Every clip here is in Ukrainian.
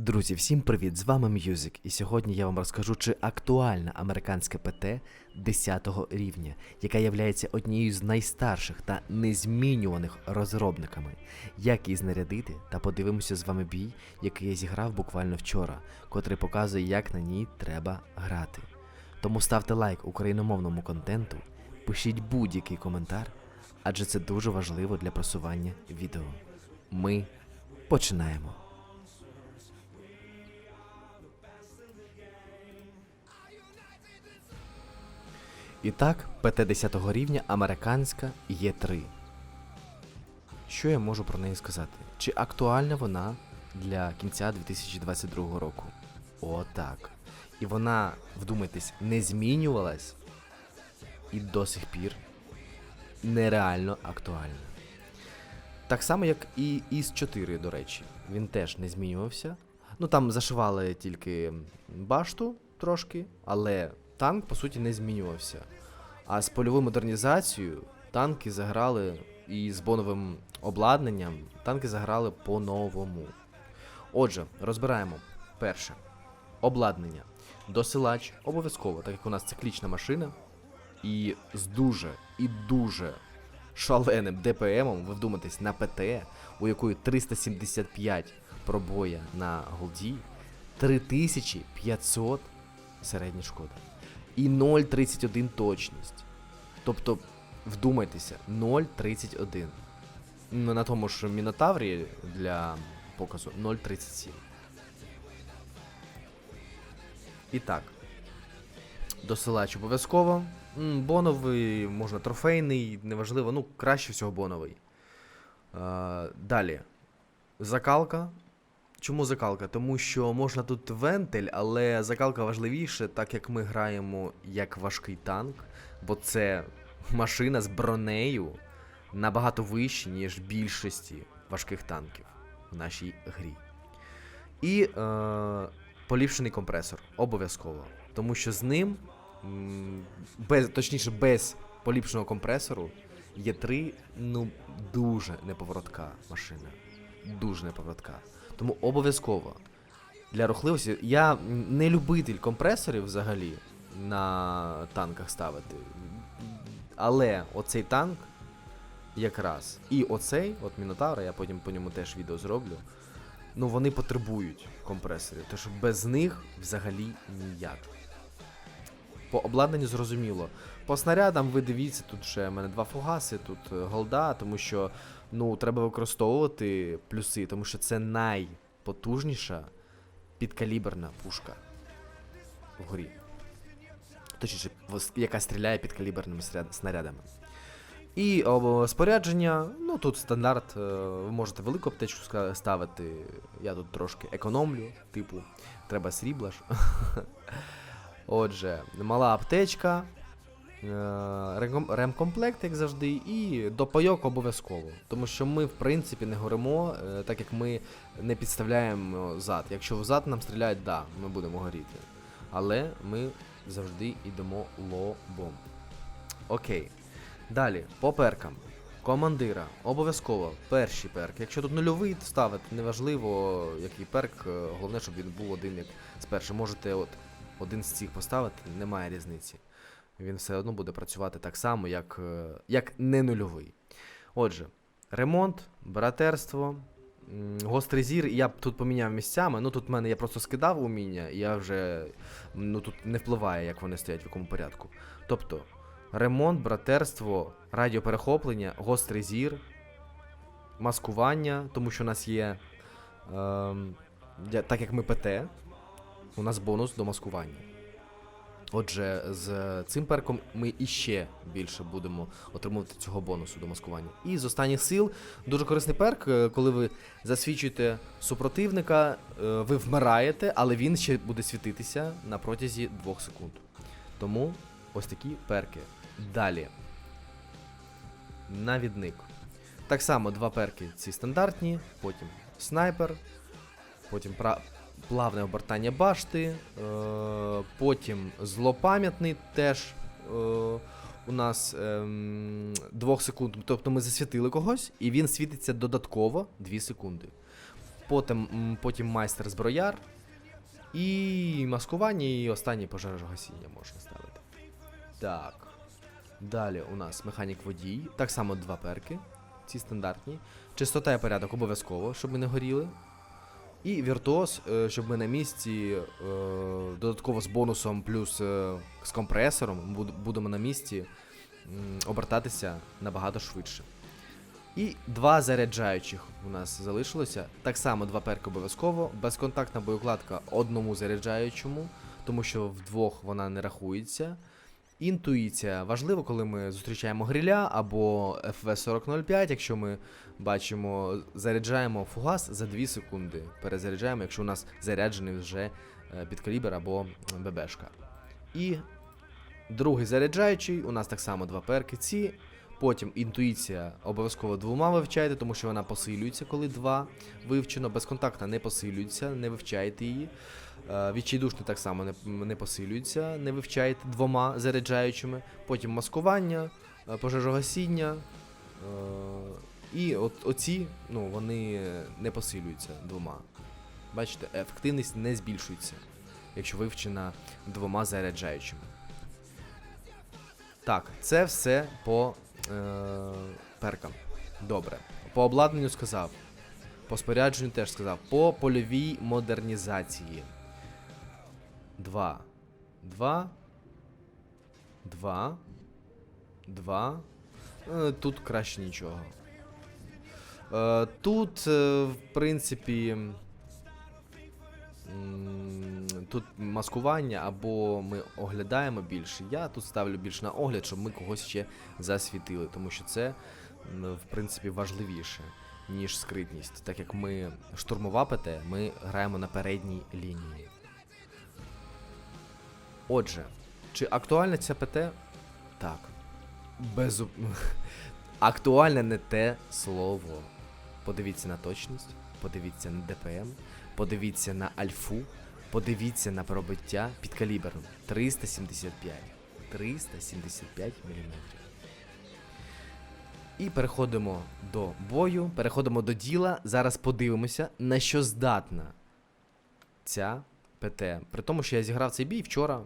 Друзі, всім привіт! З вами М'юзик, і сьогодні я вам розкажу, чи актуальна американська ПТ 10 рівня, яка є однією з найстарших та незмінюваних розробниками. Як її знарядити, та подивимося з вами бій, який я зіграв буквально вчора, котрий показує, як на ній треба грати. Тому ставте лайк україномовному контенту, пишіть будь-який коментар, адже це дуже важливо для просування відео. Ми починаємо. І так, ПТ 10 рівня американська Є3. Що я можу про неї сказати? Чи актуальна вона для кінця 2022 року? О, так. І вона, вдумайтесь, не змінювалась і до сих пір нереально актуальна. Так само, як і ІС 4, до речі. Він теж не змінювався. Ну там зашивали тільки башту трошки, але танк по суті не змінювався. А з польовою модернізацією танки заграли і з боновим обладнанням танки заграли по-новому. Отже, розбираємо. Перше. Обладнання. Досилач обов'язково, так як у нас циклічна машина. І з дуже і дуже шаленим ДПМом, ви вдумайтесь, на ПТ, у якої 375 пробоя на голді, 3500 середня шкода. І 0,31 точність. Тобто, вдумайтеся, 0,31. Ну, на тому ж Мінотаврі для показу 0,37. І так. Досилач обов'язково. Боновий, можна трофейний, неважливо, ну, краще всього боновий. Е, далі. Закалка. Чому закалка? Тому що можна тут вентиль, але закалка важливіше, так як ми граємо як важкий танк, бо це машина з бронею набагато вища, ніж більшості важких танків в нашій грі. І е, поліпшений компресор обов'язково. Тому що з ним, без, точніше, без поліпшеного компресору, є 3 ну, дуже неповоротка машина. Дуже неповоротка. Тому обов'язково для рухливості. Я не любитель компресорів взагалі на танках ставити. Але оцей танк якраз. І оцей, от Мінотавра, я потім по ньому теж відео зроблю. Ну вони потребують компресорів, що без них взагалі ніяк. По обладнанню зрозуміло. По снарядам ви дивіться, тут ще в мене два фугаси, тут е, голда, тому що ну, треба використовувати плюси, тому що це найпотужніша підкаліберна пушка в горі. Точніше, яка стріляє підкаліберними снаряд- снарядами. І спорядження, ну тут стандарт, е, ви можете велику аптечку ставити. Я тут трошки економлю, типу, треба срібла ж. Отже, мала аптечка, ремкомплект, як завжди, і допайок обов'язково. Тому що ми, в принципі, не горимо, е, так як ми не підставляємо зад. Якщо в зад нам стріляють, да, ми будемо горіти. Але ми завжди йдемо лобом. Окей. Далі, по перкам. Командира, обов'язково перший перк. Якщо тут нульовий ставити, неважливо, який перк, е, головне, щоб він був один як з першим. Можете от один з цих поставити, немає різниці. Він все одно буде працювати так само, як, е, як не нульовий. Отже, ремонт, братерство, гострий зір. Я б тут поміняв місцями. Ну тут в мене я просто скидав уміння, і я вже ну тут не впливає, як вони стоять в якому порядку. Тобто, ремонт, братерство, радіоперехоплення, гострий зір, маскування, тому що у нас є. Я- так як ми ПТ, у нас бонус до маскування. Отже, з цим перком ми іще більше будемо отримувати цього бонусу до маскування. І з останніх сил дуже корисний перк, е, коли ви засвічуєте супротивника, е, ви вмираєте, але він ще буде світитися на протязі 2 секунд. Тому ось такі перки. Далі. Навідник. Так само два перки ці стандартні, потім снайпер, потім пра- плавне обертання башти, е- потім злопам'ятний теж е- у нас ем, 2 секунд. Тобто ми засвітили когось, і він світиться додатково 2 секунди. потім, потім майстер зброяр. І маскування, і останнє пожежогасіння можна ставити. Так. Далі у нас механік водій. Так само два перки. Ці стандартні. Чистота і порядок обов'язково, щоб ми не горіли. І віртуоз, е, щоб ми на місці е, додатково з бонусом плюс е, з компресором будемо на місці обертатися набагато швидше. І два заряджаючих у нас залишилося. Так само два перки обов'язково. Безконтактна боєкладка одному заряджаючому, тому що вдвох вона не рахується. Інтуїція важливо, коли ми зустрічаємо гриля або FV4005, якщо ми бачимо, заряджаємо фугас за 2 секунди. Перезаряджаємо, якщо у нас заряджений вже е, підкалібр або ББшка. І другий заряджаючий, у нас так само два перки ці. Потім інтуїція обов'язково двома вивчайте, тому що вона посилюється, коли два вивчено. Безконтактна не посилюється, не вивчайте її. Е, Відчайдушний так само не, не посилюється, не вивчайте двома заряджаючими. Потім маскування, е, пожежогасіння. е, І от, оці, ну, вони не посилюються двома. Бачите, ефективність не збільшується, якщо вивчена двома заряджаючими. Так, це все по е, перкам. Добре. По обладнанню сказав. По спорядженню теж сказав. По польовій модернізації. Два. Два. Два. Два. Е, Тут краще нічого. Е, Тут, е, в принципі. Тут маскування або ми оглядаємо більше. Я тут ставлю більше на огляд, щоб ми когось ще засвітили, тому що це, в принципі, важливіше, ніж скритність. Так як ми штурмова ПТ, ми граємо на передній лінії. Отже, чи актуальна ця ПТ? Так. Без... Актуальне не те слово. Подивіться на точність, подивіться на ДПМ, подивіться на альфу, подивіться на пробиття під калібром 375. 375 мм. І переходимо до бою, переходимо до діла. Зараз подивимося, на що здатна ця ПТ. При тому, що я зіграв цей бій вчора,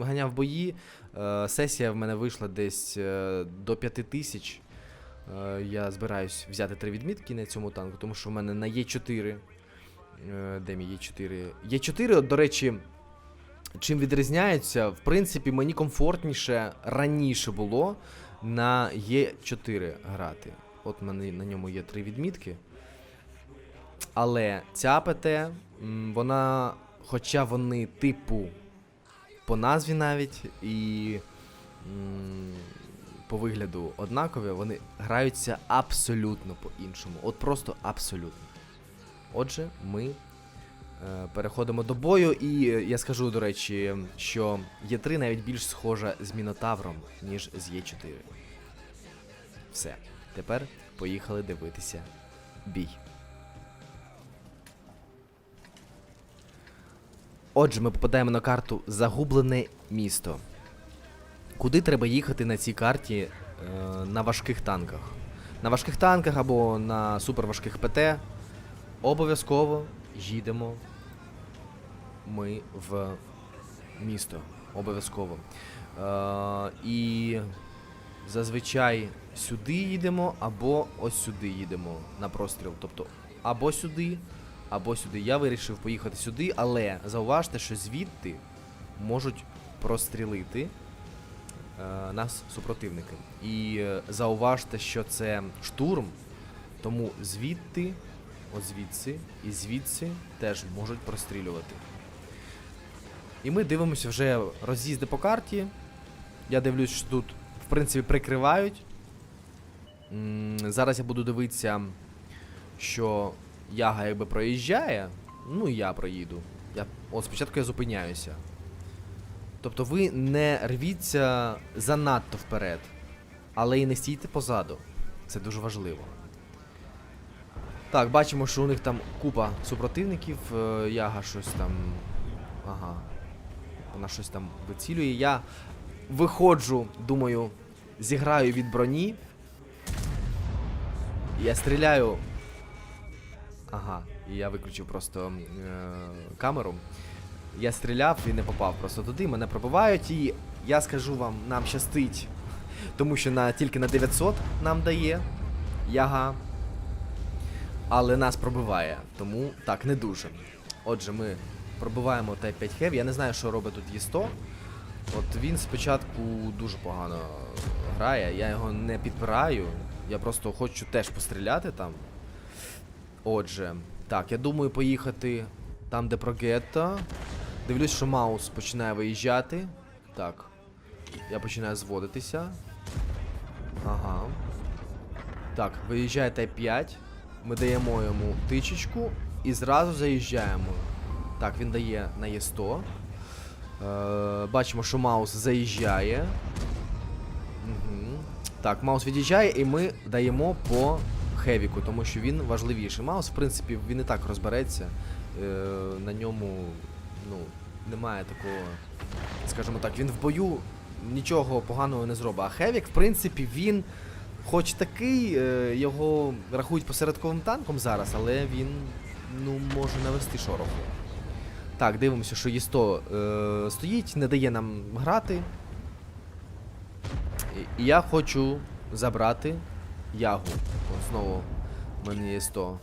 ганяв бої. Е, сесія в мене вийшла десь е, до 5000 тисяч. Е, я збираюсь взяти три відмітки на цьому танку, тому що в мене на Є4. Е, де мій Є4? Є4, до речі, чим відрізняються, в принципі, мені комфортніше раніше було на Є4 грати. От в мене на ньому є три відмітки. Але ця ПТ, вона, хоча вони типу по назві навіть і м, по вигляду однакові, вони граються абсолютно по-іншому. От просто абсолютно. Отже, ми е, переходимо до бою, і е, я скажу, до речі, що Є3 навіть більш схожа з Мінотавром, ніж з Є4. Все. Тепер поїхали дивитися бій. Отже, ми попадаємо на карту Загублене місто. Куди треба їхати на цій карті е, на важких танках? На важких танках або на суперважких ПТ. Обов'язково їдемо ми в місто. Обов'язково. Е, і зазвичай сюди їдемо, або ось сюди їдемо на простріл. Тобто або сюди, або сюди. Я вирішив поїхати сюди, але зауважте, що звідти можуть прострілити е, нас супротивники. І е, зауважте, що це штурм, тому звідти, от звідси і звідси теж можуть прострілювати. І ми дивимося вже роз'їзди по карті. Я дивлюсь, що тут, в принципі, прикривають. Зараз я буду дивитися, що Яга якби проїжджає, ну і я проїду. Я, от спочатку я зупиняюся. Тобто ви не рвіться занадто вперед, але і не стійте позаду. Це дуже важливо. Так, бачимо, що у них там купа супротивників. е, Яга щось там. Ага. Вона щось там вицілює. Я виходжу, думаю, зіграю від броні. Я стріляю. Ага, і я виключив просто е, камеру. Я стріляв і не попав просто туди, мене пробивають, і я скажу вам, нам щастить, тому що на, тільки на 900 нам дає яга. Але нас пробиває, тому так, не дуже. Отже, ми пробиваємо Т5 Хев. Я не знаю, що робить тут Є100. От він спочатку дуже погано грає, я його не підбираю. Я просто хочу теж постріляти там. Отже, так, я думаю поїхати там, де про. Дивлюсь, що Маус починає виїжджати. Так. Я починаю зводитися. Ага. Так, виїжджає Т5. Ми даємо йому тичечку і зразу заїжджаємо. Так, він дає на Є100. Е, бачимо, що Маус заїжджає. Угу. Так, Маус від'їжджає, і ми даємо по Хевіку, тому що він важливіший. Маус, в принципі, він і так розбереться. Е, на ньому ну, немає такого. Скажімо так, він в бою нічого поганого не зробить. А Хевік, в принципі, він. Хоч такий, е, його рахують посередковим танком зараз, але він ну, може навести шороху. Так, дивимося, що Є100 е, стоїть, не дає нам грати. І я хочу забрати Ягу. От знову в мене є 100.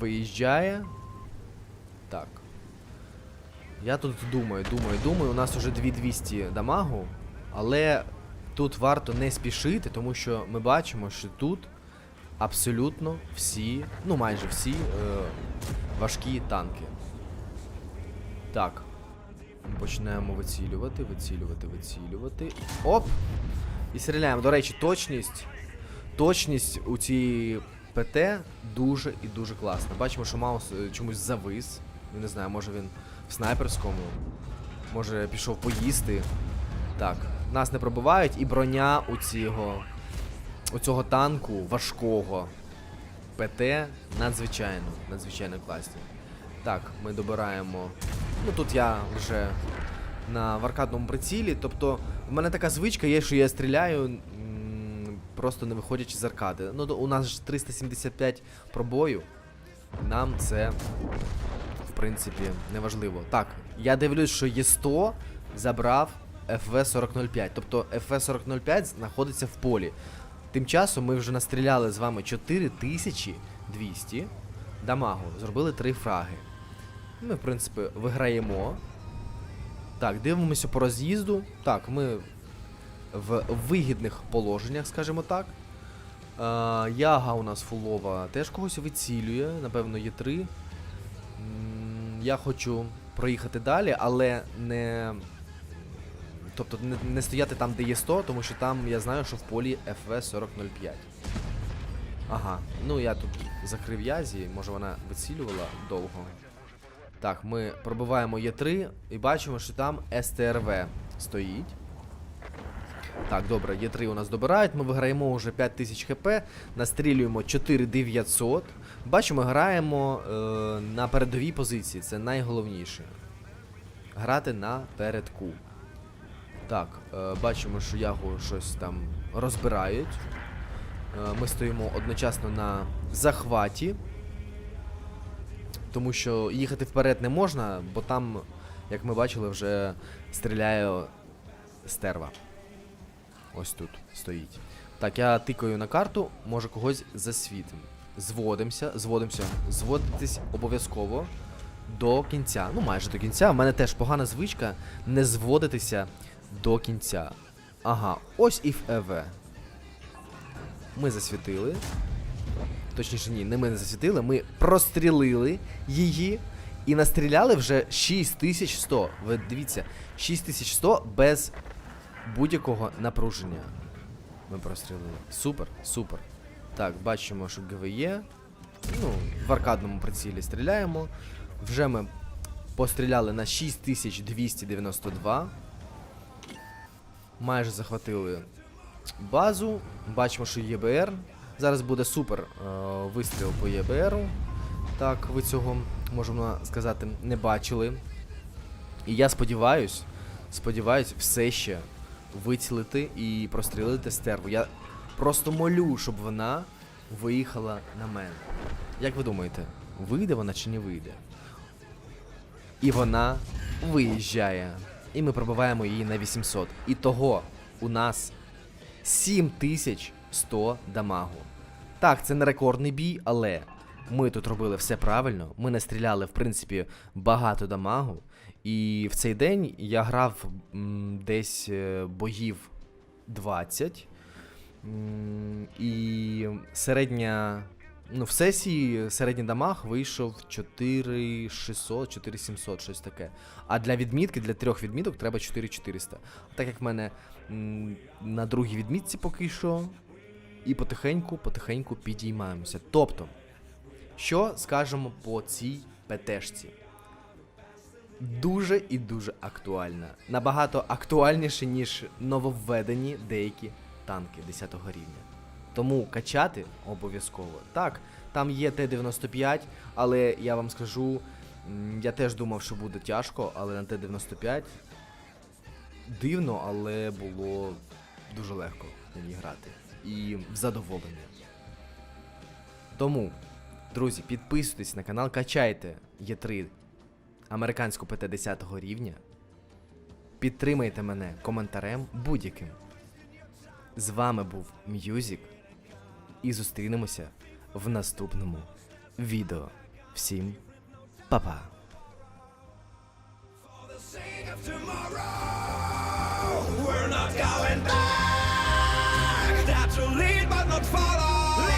Виїжджає. Так. Я тут думаю, думаю, думаю. У нас уже 2200 дамагу, але тут варто не спішити, тому що ми бачимо, що тут абсолютно всі, ну майже всі е, важкі танки. Так. Починаємо вицілювати, вицілювати, вицілювати. Оп! І стріляємо. До речі, точність. Точність у цій ПТ дуже і дуже класна. Бачимо, що Маус е, чомусь завис. Я не знаю, може він в снайперському. Може пішов поїсти. Так, нас не пробивають, і броня у цього, у цього танку важкого ПТ надзвичайно, надзвичайно класні. Так, ми добираємо. Ну тут я вже на в аркадному прицілі. Тобто, в мене така звичка є, що я стріляю, просто не виходячи з аркади. Ну, у нас ж 375 пробою. Нам це, в принципі, не важливо. Так, я дивлюсь, що Є100 забрав FV4005. Тобто FV4005 знаходиться в полі. Тим часом ми вже настріляли з вами 4200 дамагу. Зробили 3 фраги. Ми, в принципі, виграємо. Так, дивимося по роз'їзду. Так, ми в вигідних положеннях, скажімо так. Е, яга у нас фулова теж когось вицілює, напевно, є 3. Я хочу проїхати далі, але не. Тобто не, не стояти там, де є 100, тому що там я знаю, що в полі FV4005. Ага, ну я тут закрив язі, може вона вицілювала довго. Так, ми пробиваємо Є3 і бачимо, що там СТРВ стоїть. Так, добре, Є3 у нас добирають, ми виграємо вже 5000 хп, настрілюємо 4900. Бачимо, граємо е, на передовій позиції, це найголовніше. Грати на передку. Так, е, бачимо, що ягу щось там розбирають. Е, ми стоїмо одночасно на захваті. Тому що їхати вперед не можна, бо там, як ми бачили, вже стріляє стерва. Ось тут стоїть. Так, я тикаю на карту, може когось засвітим. Зводимося, зводимося. Зводитись обов'язково до кінця. Ну, майже до кінця. У мене теж погана звичка не зводитися до кінця. Ага, ось і в ЕВ. Ми засвітили. Точніше, ні, не ми не засвітили, ми прострілили її і настріляли вже 6100. Ви дивіться, 6100 без будь-якого напруження. Ми прострілили. Супер, супер. Так, бачимо, що ГВЄ. Ну, в аркадному прицілі стріляємо. Вже ми постріляли на 6292. Майже захватили базу. Бачимо, що ЄБР. Зараз буде супер е, вистріл по ЄБРу. Так, ви цього, можемо сказати, не бачили. І я сподіваюсь, сподіваюсь, все ще вицілити і прострілити стерву. Я просто молю, щоб вона виїхала на мене. Як ви думаєте? вийде вона чи не вийде. І вона виїжджає. І ми пробиваємо її на 800. І того у нас 7100 дамагу. Так, це не рекордний бій, але ми тут робили все правильно. Ми не стріляли, в принципі, багато дамагу. І в цей день я грав м, десь е, боїв 20. М, І середня. Ну, в сесії середній дамаг вийшов 4600, 4700, щось таке. А для відмітки, для трьох відміток треба 4400. Так як в мене м, на другій відмітці поки що. І потихеньку, потихеньку підіймаємося. Тобто, що скажемо по цій ПТшці? Дуже і дуже актуальна. Набагато актуальніше, ніж нововведені деякі танки 10 рівня. Тому качати обов'язково. Так, там є Т-95, але я вам скажу, я теж думав, що буде тяжко, але на Т-95 дивно, але було дуже легко на ній грати. І в задоволення. Тому, друзі, підписуйтесь на канал, качайте Є3 американську ПТ 10 рівня. Підтримайте мене коментарем будь-яким. З вами був М'юзік. І зустрінемося в наступному відео. Всім па-па! We're not going back. That's to lead but not follow.